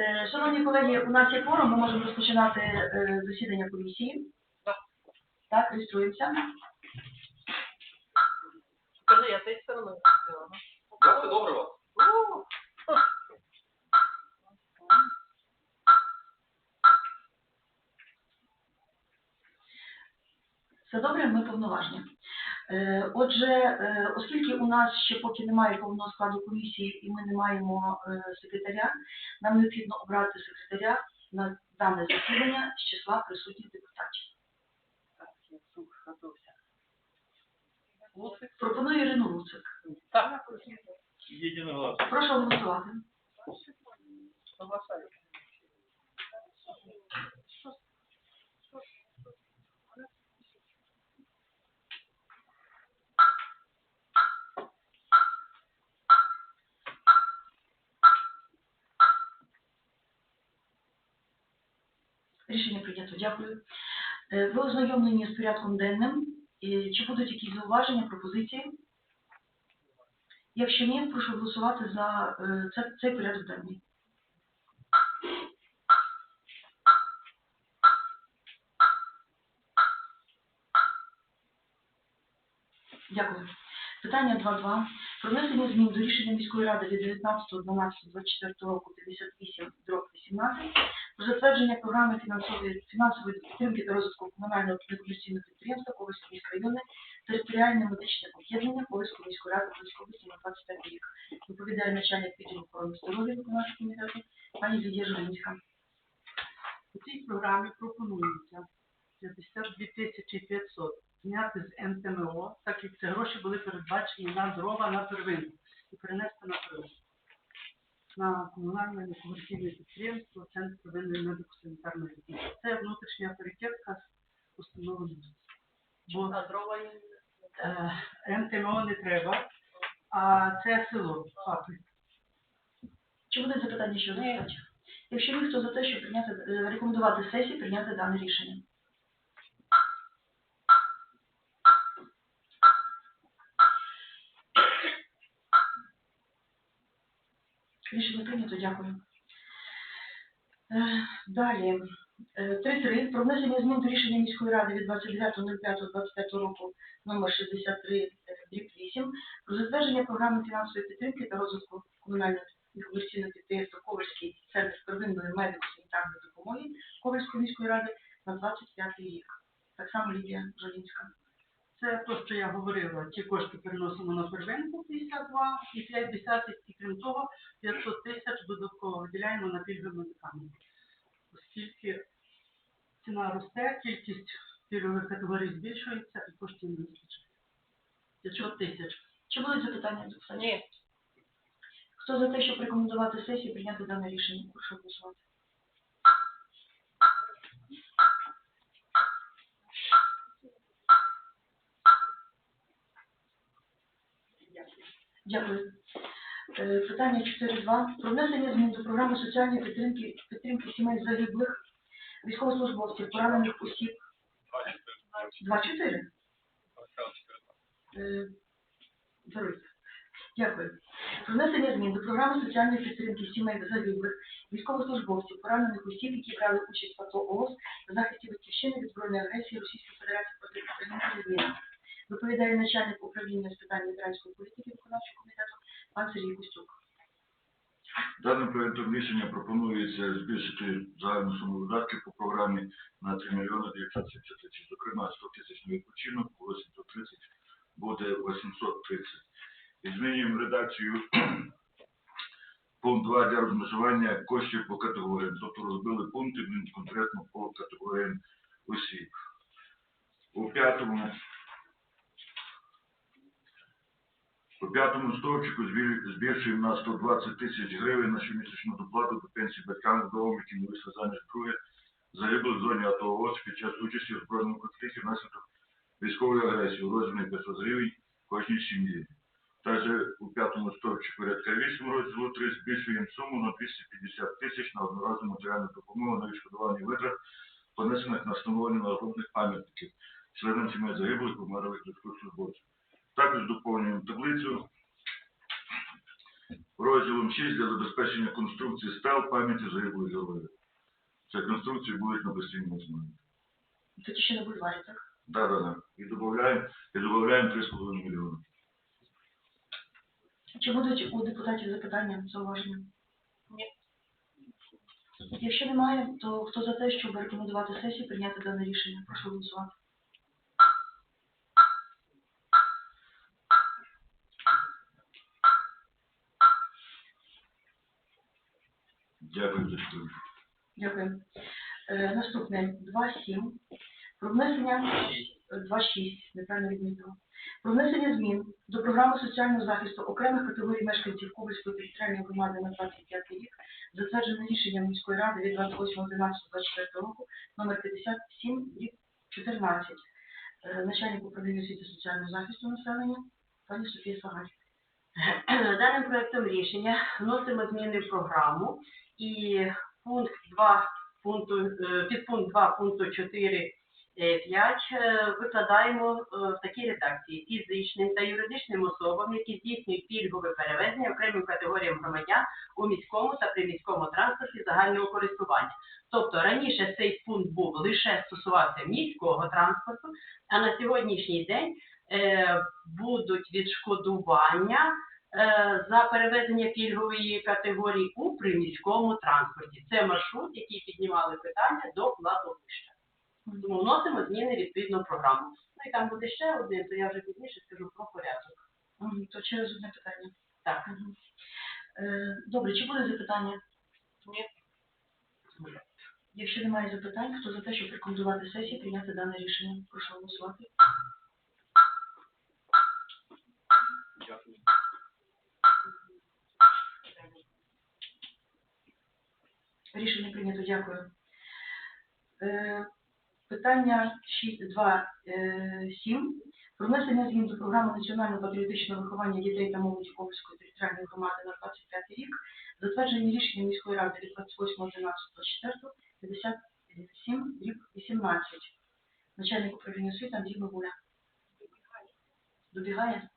Е, Шановні колеги, у нас є форум, ми можемо розпочинати е, засідання комісії. Так. Реєструємося. Скажи, я tej сторони хотіла. Вас? Ну, Все добре, ми повноважні. Е, Отже, е, оскільки у нас ще поки немає повного складу комісії і ми не маємо е, секретаря, нам необхідно обрати секретаря на дане засідання з числа присутніх депутатів. Пропоную Ірину Луцик. Так. Прошу голосувати. Рішення прийнято. Дякую. Е, Ви ознайомлені з порядком денним. Чи будуть якісь зауваження, пропозиції? Якщо ні, прошу голосувати за е, цей порядок денний. Дякую. Питання 2.2. Про внесення змін до рішення міської ради від 19.12.24 року 58 18 про затвердження програми фінансової фінансової підтримки та розвитку комунального некомерційного підприємства Ковальського міськрайонне територіальне медичне об'єднання Ковальської міської ради Ковальської області на 25 рік. Доповідає начальник відділу охорони здоров'я виконавчого комітету пані Лідія Жолинська. У цій програмі пропонується 52 тисячі 500 зняти з НТМО, так як це гроші були передбачені на дрова на первинку і перенести на первинку. На комунальне некомерційне підприємство Центр первинної медико-санітарної допомоги. Це внутрішня перекидка з установами. Бо А е, не треба, а це село Фапи. Чи будуть запитання Ні. статті? Якщо ні, хто за те, щоб прийняти е, рекомендувати сесії прийняти дане рішення? Рішення прийнято, дякую. Е, Далі. Е, 3.3. Про внесення змін до рішення міської ради від 29.05.25 року номер 63 е, дріб 8 про затвердження програми фінансової підтримки та розвитку комунального некомерційного підприємства Ковальський центр первинної медико-санітарної допомоги Ковальської міської ради на 25 рік. Так само Лідія Жолінська. Це те, що я говорила, ті кошти переносимо на первинку 52 і 5 десятих, і крім того, 500 тисяч додатково виділяємо на пільгові медикаменти. Оскільки ціна росте, кількість пільгових категорій збільшується і коштів не вистачає. 500 тисяч. Чи будуть запитання Ні. Хто за те, щоб рекомендувати сесії прийняти дане рішення? Прошу голосувати. Дякую. Е, Питання 4.2. Про внесення змін до програми соціальної підтримки, підтримки сімей загиблих військовослужбовців, поранених осіб 2.4. Е, Даруйте. Дякую. Про внесення змін до програми соціальної підтримки сімей загиблих, військовослужбовців, поранених осіб, які брали участь в АТО ООС та захисті батьківщини від збройної агресії Російської Федерації проти України. Доповідає начальник управління з питань ветеранської політики виконавчого комітету пан Сергій Костюк. Даним проєктом рішення пропонується збільшити загальну суму видатків по програмі на 3 мільйони 970 тисяч. Зокрема, 100 тисяч на відпочинок, 830 буде 830. І змінюємо редакцію пункт 2 для розмежування коштів по категоріям. Тобто розбили пункти конкретно по категоріям осіб. У п'ятому По п'ятому стовпчику збільшуємо на 120 тисяч гривень на щомісячну доплату до пенсії батькам вдовам, які не вийшли заміж друге, загиблих в зоні АТО ООС під час участі у збройному конфлікті внаслідок військової агресії у розмірі 500 гривень кожній сім'ї. Також у п'ятому стовпчику рядка 8 розділу 3 збільшуємо суму на 250 тисяч на одноразову матеріальну допомогу на відшкодування витрат, понесених на встановлення народних пам'ятників членам сімей загиблих померлих військовослужбовців. Також доповнюємо таблицю розділом 6 для забезпечення конструкції стел пам'яті загиблих героїв. Це конструкції будуть на постійному основі. Це ті, що на бульварі, так? Да, да, да. І додаємо, і додаємо 3,5 мільйони. Чи будуть у депутатів запитання, зауваження? Ні. Якщо немає, то хто за те, щоб рекомендувати сесії прийняти дане рішення? Прошу голосувати. Дякую за підтримку. Дякую. Е, наступне 2.7. Про внесення 2.6, неправильно відмітила. Про внесення змін до програми соціального захисту окремих категорій мешканців Кубельської територіальної громади на 25 рік, затверджене рішенням міської ради від 28.11.24 року номер 57 рік 14. Е, начальник управління освіти соціального захисту населення, пані Софія Сагаль. Даним проектом рішення вносимо зміни в програму і пункт 2 пункту, е, підпункт 2 пункту 4 е, 5 е, викладаємо е, в такій редакції фізичним та юридичним особам, які здійснюють пільгове перевезення окремим категоріям громадян у міському та приміському транспорті загального користування. Тобто раніше цей пункт був лише стосувався міського транспорту, а на сьогоднішній день будуть відшкодування за перевезення пільгової категорії у приміському транспорті. Це маршрут, який піднімали питання до кладовища. Тому вносимо зміни відповідно програму. Ну і там буде ще один, то я вже пізніше скажу про порядок. То через одне питання. Так. Е, Добре, чи буде запитання? Ні. Якщо немає запитань, хто за те, щоб рекомендувати сесії, прийняти дане рішення? Прошу голосувати. Дякую. Рішення прийнято, дякую. Е, Питання 2.7. Про внесення змін до програми національного патріотичного виховання дітей та молоді Ковальської територіальної громади на 25 рік, затверджені рішенням міської ради від 28.11.24, 57, рік 18. Начальник управління освіти Андрій Бабуля. Добігає?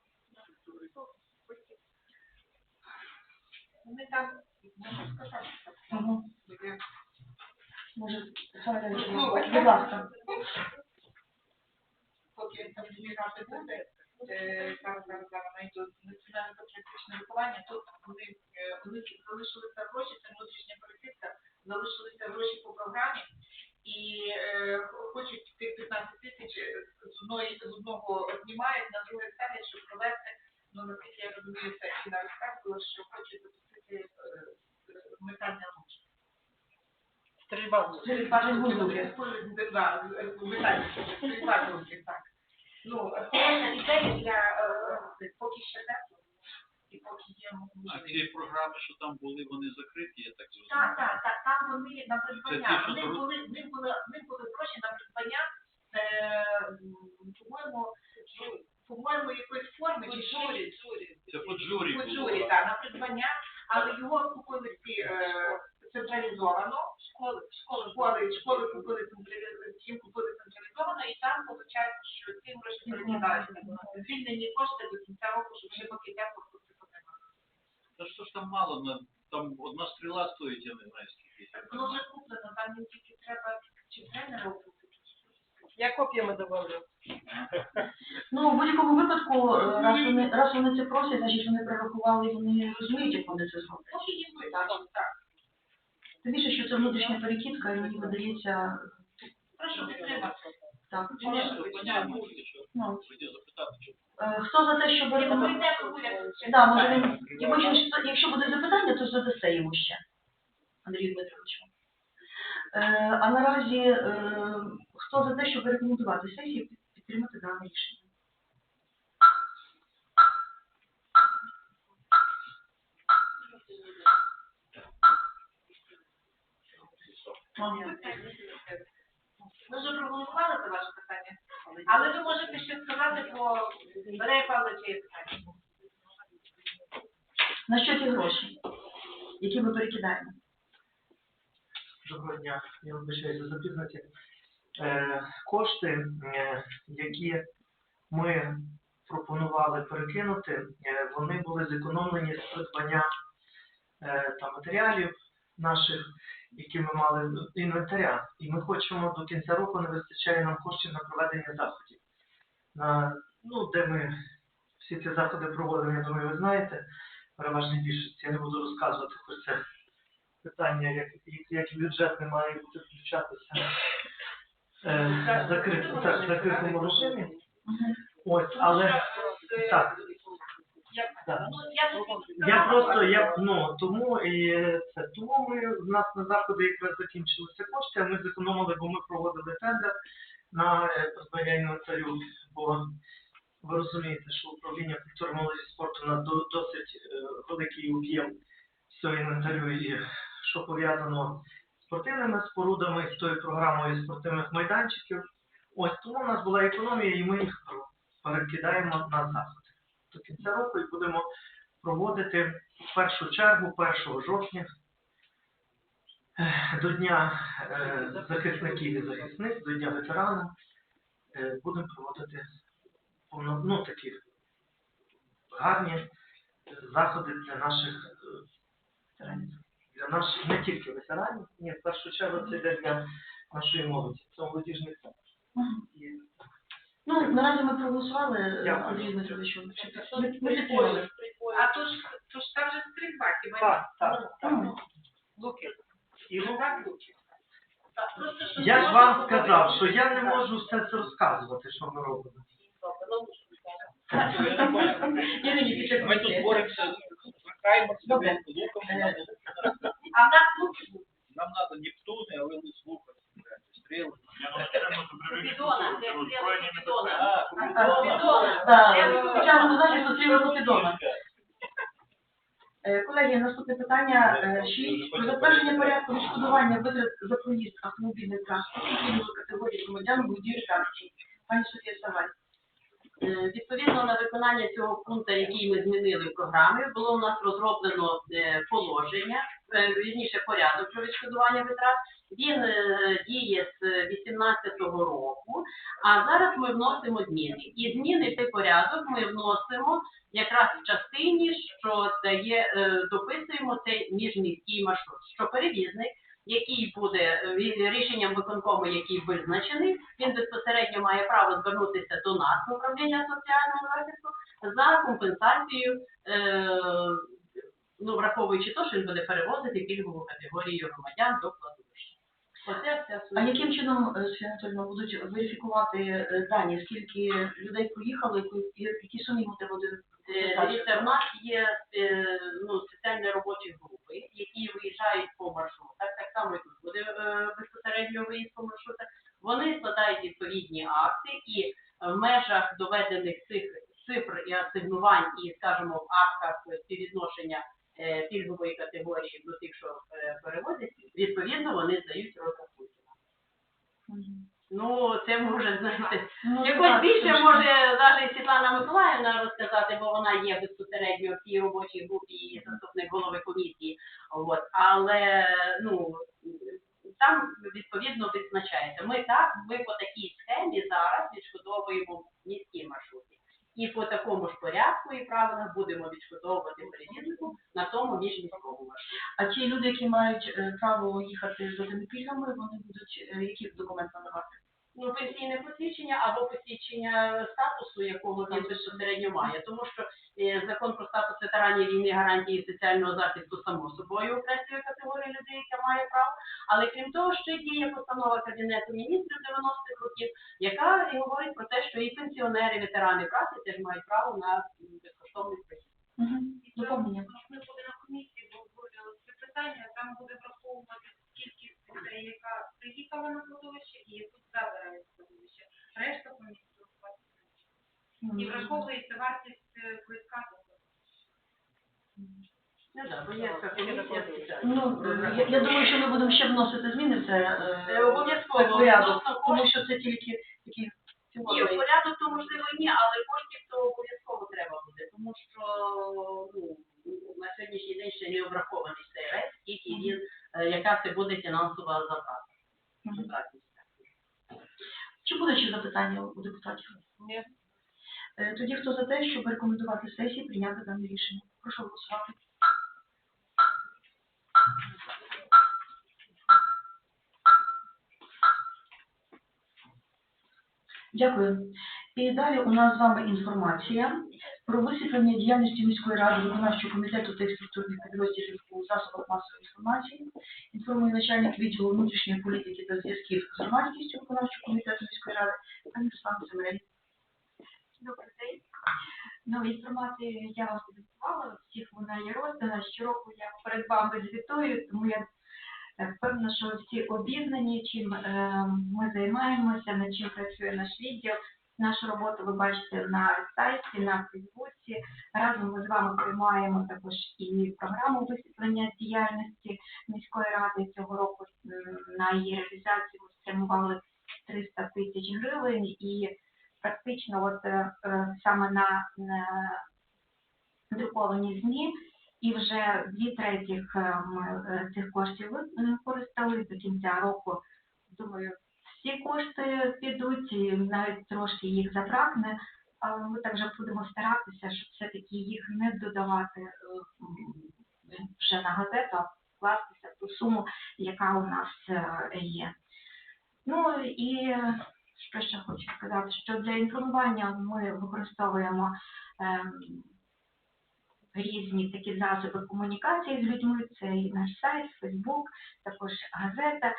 Вони там, можу сказати. Може, Ну, будь ласка. поки там змінати буде, е, зараз, зараз, зараз, знайду національне патріотичне виховання, тут вони, е, залишилися гроші, це внутрішня перекидка, залишилися гроші по програмі, і е, хочуть тих 15 тисяч з одної з одного знімають, на друге ставлять, щоб провести, ну, наскільки я розумію, це і на розказувала, що хочуть запустити метання луки. Да, метання, стрільба так. Ну, хороша ідея для е, поки ще тепло, і поки є А ці програми, що там були, вони закриті, я так Так, зрозумів. так, так, там вони на придбання, ті, вони були, в були, в були гроші на придбання, е, по-моєму, ну, по-моєму, якоїсь форми чи що. Це по джурі По джурі, так, на придбання, але його купили е, централізовано, школи, школи, школи, школи купили централізовано, купили централізовано, і там виходить, що ці гроші перекидаються. Звільнені кошти до кінця року, щоб ще поки тепло хлопці потримали. Та що ж там мало, на- там одна стріла стоїть, я не знаю скільки. Воно вже куплено, там не тільки треба чи тренера купити. Я копіями добавлю. Ну, в будь-якому випадку, е, раз вони, раз вони це просять, значить вони прорахували і вони розуміють, як вони це зроблять. Поки їм видачу, так. Тим більше, що це внутрішня перекидка, і мені видається Прошу підтримати. так. Ну, е, хто за те, щоб ну, рекомендувати? Кугуля, Да, може він, і що- якщо буде запитання, то задасте йому ще, Андрію Дмитровичу. Е, а наразі, е, хто за те, щоб рекомендувати сесію, підтримати дане рішення? Ми вже проголосували за ваше питання, але ви можете ще сказати по Валерія Павловича. На що ті гроші, які ми перекидаємо? Доброго дня, я вибачаюся за запізнення. Е, кошти, е, які ми пропонували перекинути, е, вони були зекономлені з придбання е, там, матеріалів наших, які ми мали інвентаря. І ми хочемо до кінця року не вистачає нам коштів на проведення заходів. На, ну, де ми всі ці заходи проводимо, я думаю, ви знаєте, переважній більшості. Я не буду розказувати, хоч це питання, як, як, як бюджет не має бути включатися е, в закритому, режимі. Ось, але так. Так. Ну, я тут Я просто я ну тому і це тому ми в нас на заходи якраз закінчилися кошти, а ми зекономили, бо ми проводили тендер на е, придбання інвентарю. Бо ви розумієте, що управління культури молоді спорту на досить е, великий об'єм цього інвентарю і що пов'язано з спортивними спорудами, з тою програмою спортивних майданчиків. Ось тому в нас була економія, і ми їх перекидаємо на заходи до кінця року і будемо проводити в першу чергу 1 жовтня е, до Дня е, захисників і захисниць, до Дня ветеранів е, будемо проводити повно- ну, такі гарні заходи для наших для наших не тільки ветеранів, ні, в першу чергу це йде для нашої молоді. Це молодіжний центр. І Ну, наразі ми проголосували, Дякую. Андрій Дмитрович. Ми, ми підтримали. А то ж, то ж там же стрільба, хіба? Так, так, так. І ну, Так, Луки. Так, просто, що я ж вам сказав, що я не можу все це розказувати, що ми робимо. Ірині, після Ми тут боремося, звикаємо Добре. себе луком, Е, А в нас Луки нам треба Нептуни, але не слухати. Це стріли Купідона. Е, Колеги, наступне питання е, 6. Про затвердження порядку відшкодування витрат за проїзд автомобільних транспортів категорії громадян будівель акцій. Пані Софія Саваль. Е, Відповідно на виконання цього пункту, який ми змінили в програмі, було у нас розроблено е, положення, е, вірніше порядок про відшкодування витрат. Він е, діє з 2018 року, а зараз ми вносимо зміни. І зміни цей порядок ми вносимо якраз в частині, що дає, е, дописуємо цей міжміський маршрут, що перевізник який буде е, рішенням виконкому, який визначений, він безпосередньо має право звернутися до нас в управління соціального захисту за компенсацією, е, ну враховуючи те, що він буде перевозити пільгову категорію громадян до кладовища. Оце вся А суть. яким чином, е, Софія Анатольовна, будуть верифікувати е, дані, скільки людей поїхало, яку- які сумі буде буде? Е, Дивіться, в нас є е, ну, спеціальні робочі групи, які виїжджають по маршрутах. Так само і тут буде е, безпосередньо виїзд по маршрутах. Вони складають відповідні акти і в межах доведених цих цифр і асигнувань, і, скажімо, в актах співвідношення е, пільгової категорії до тих, що е, перевозять, відповідно вони здають розрахунки. Ну, це може, знаєте, Ну, Якось так, більше трошки. може навіть Світлана Миколаївна розказати, бо вона є безпосередньо в цій робочій групі і заступник голови комісії. От. Але ну там відповідно визначається. Ми так, ми по такій схемі зараз відшкодовуємо міські маршрути. І по такому ж порядку і правилах будемо відшкодовувати перевізнику на тому міжміському маршруті. А ті люди, які мають е, право їхати з пільгами, вони будуть е, які документи надавати? Ну, пенсійне посвідчення або посвідчення статусу, якого він безпосередньо має. Тому що е, закон про статус ветеранів війни гарантії соціального захисту само собою окреслює категорію людей, яка має право. Але крім того, ще діє постанова Кабінету міністрів 90-х років, яка і говорить про те, що і пенсіонери, ветерани праці теж мають право на безкоштовний проїзд. Угу. Доповнення. Ми буде на комісії, бо це питання, там буде враховувати яка приїхала на кладовище і яку забирає з кладовища. Решта комісії І враховується вартість е, квитка. до. Ну, спеціальна. Ну, е, я, я думаю, що ми будемо ще вносити зміни в це, Е, е, Обов'язково в порядок, Відносно тому що це тільки такі Ні, в порядок то можливо ні, але коштів то обов'язково треба буде, тому що ну, на сьогоднішній день ще не обрахований цей рейс, скільки він, е, яка це буде фінансова затрата. Чи буде ще запитання у депутатів? Ні. Е, Тоді хто за те, щоб рекомендувати сесії прийняти дане рішення? Прошу голосувати. Дякую. І далі у нас з вами інформація про висвітлення діяльності міської ради виконавчого комітету та структурних підрозділів у засобах масової інформації. Інформує начальник відділу внутрішньої політики та зв'язків з громадськістю виконавчого комітету міської ради, пані Руслана Семерень. Добрий день. Ну, інформацію я вам підготувала, всіх вона є роздана. Щороку я перед вами звітую, тому я е, впевнена, що всі обізнані, чим е, ми займаємося, над чим працює наш відділ. Нашу роботу ви бачите на сайті, на Фейсбуці. Разом ми з вами приймаємо також і програму висвітлення діяльності міської ради цього року. На її реалізацію ми спрямували 300 тисяч гривень і практично от е, е, саме на, на друковані ЗМІ, і вже дві третіх е, ми цих коштів використали до кінця року. Думаю, всі кошти підуть, і навіть трошки їх забракне, але ми також будемо старатися, щоб все-таки їх не додавати е, вже на газету, а вкластися в ту суму, яка у нас е, є. Ну і е, що ще хочу сказати, що для інформування ми використовуємо ем, різні такі засоби комунікації з людьми. Це і наш сайт, Фейсбук, також газета.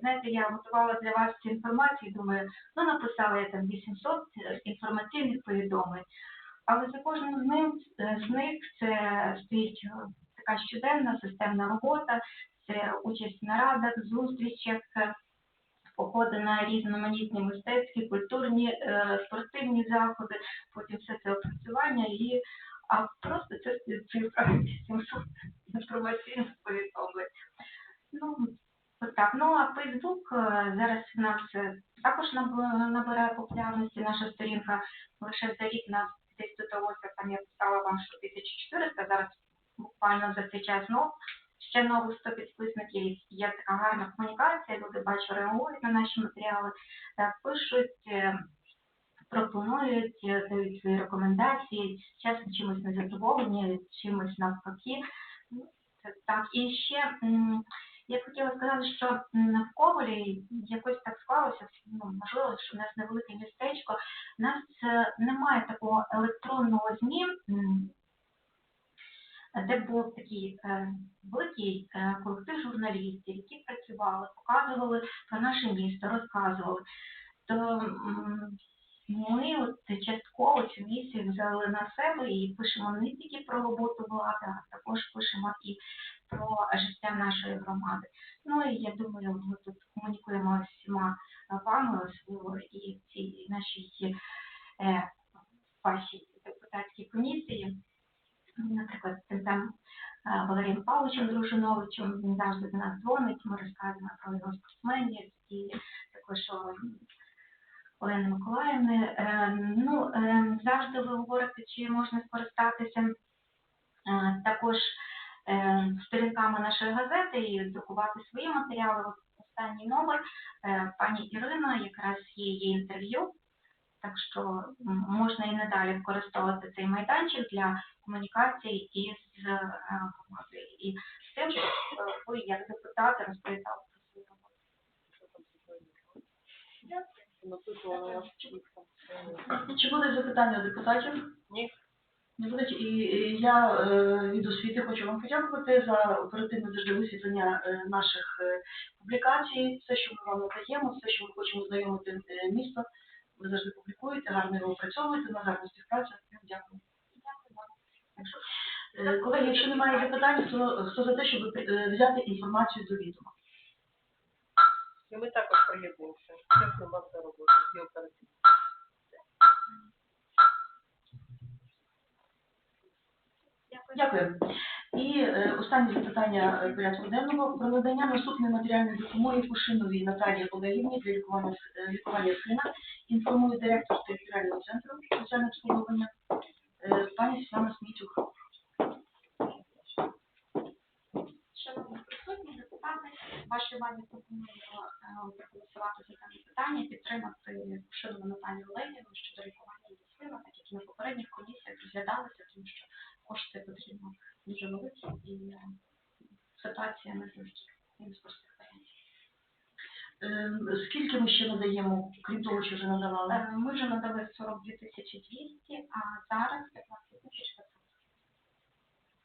Знаєте, я готувала для вас цю інформацію, думаю, ну написала я там 800 інформаційних повідомлень, але за кожним з них, з них це стоїть така щоденна системна робота, це участь в нарадах, зустрічах. походи на різноманітні мистецькі, культурні, е, спортивні заходи, потім все це опрацювання і а просто це цифра 700 інформаційних повідомлень. Ну, так. Ну, а Фейсбук зараз у нас також наб- набирає популярності. Наша сторінка лише за рік нас десь додалося, там я писала вам, що 1400, зараз буквально за цей час ну, ще нових 100 підписників. Є така гарна комунікація, люди бачу, реагують на наші матеріали, пишуть, е, пропонують, е, дають свої рекомендації, чесно чимось не задоволені, чимось навпаки. Ну, так. І ще я б хотіла сказати, що в Ковалі якось так склалося, ну, можливо, що в нас невелике містечко, у нас е, немає такого електронного ЗМІ, де був такий е, великий колектив журналістів, які працювали, показували про наше місто, розказували. То ми от частково цю місію взяли на себе і пишемо не тільки про роботу влади, а також пишемо і про життя нашої громади. Ну і я думаю, ми тут комунікуємо з всіма вами, особливо і в цій нашій е, вашій депутатській комісії наприклад, з цим е, Валерієм Павловичем Дружиновичем, він завжди до нас дзвонить, ми розказуємо про його спортсменів і також Олени Миколаївни. Е, Ну, е, завжди ви говорите, чи можна скористатися е, також сторінками нашої газети і друкувати свої матеріали. Останній номер пані Ірина, якраз є її інтерв'ю. Так що можна і надалі використовувати цей майданчик для комунікації із е, громадою. І з тим, щоб е, ви, як депутати, розповідали про свою роботу. Чи будуть запитання у депутатів? Ні. Не будуть. І я е, від освіти хочу вам подякувати за оперативне завжди висвітлення е, наших е, публікацій, все, що ми вам надаємо, все, що ми хочемо знайомити місто. Ви завжди публікуєте, гарно його опрацьовуєте, на гарну співпрацю. Дякую. Колеги, якщо немає запитань, то хто за те, щоб взяти інформацію до відома? І ми також приєднуємося. Дякую вам за роботу і оперативно. Дякую. І е, останнє запитання е, порядку денного про надання наступної матеріальної допомоги Кушиновій Наталії Олегівні для лікування, е, лікування сина. Інформує директор територіального центру соціального обслуговування е, пані Світлана Смітюк. Шановні присутні депутати, вашій увазі пропоную е, проголосувати за дане питання, підтримати Шилову Наталію Олегівну щодо лікування її так як і на попередніх комісіях розглядалися, тому що кошти потрібно дуже великі і е, ситуація не завжди не з простих варіантів. Е, Скільки ми ще надаємо, крім того, що вже надавали? Ми вже надали 42 тисячі 200, а зараз 15 тисяч 500.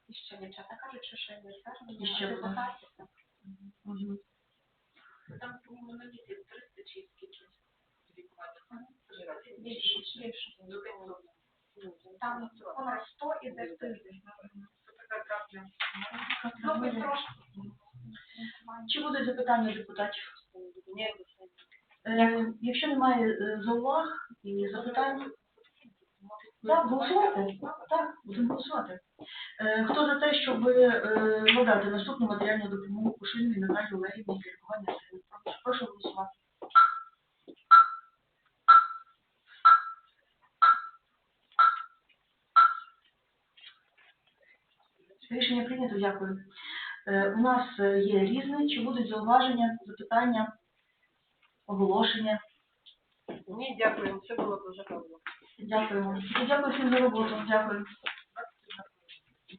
І ще дівчата кажуть, що ще не звернення, І Там, по-моєму, на місяць 300 чи скільки лікування. Більше, більше. До 500. Там понад 100 іде в тиждень. Це така крапля. Трошки. Чи будуть запитання депутатів? Ні, Якщо немає е, зауваг і запитань, так, голосувати. Так, будемо голосувати. Е, Хто за те, щоб е, надати наступну матеріальну допомогу Кушинові Наталії Олегівні для лікування сирів? Прошу- Прошу голосувати. Рішення прийнято, дякую. Е, У нас є різне. Чи будуть зауваження, запитання, оголошення? Ні, дякую, все було дуже добре. Дякуємо. Дякую всім за роботу. Дякую.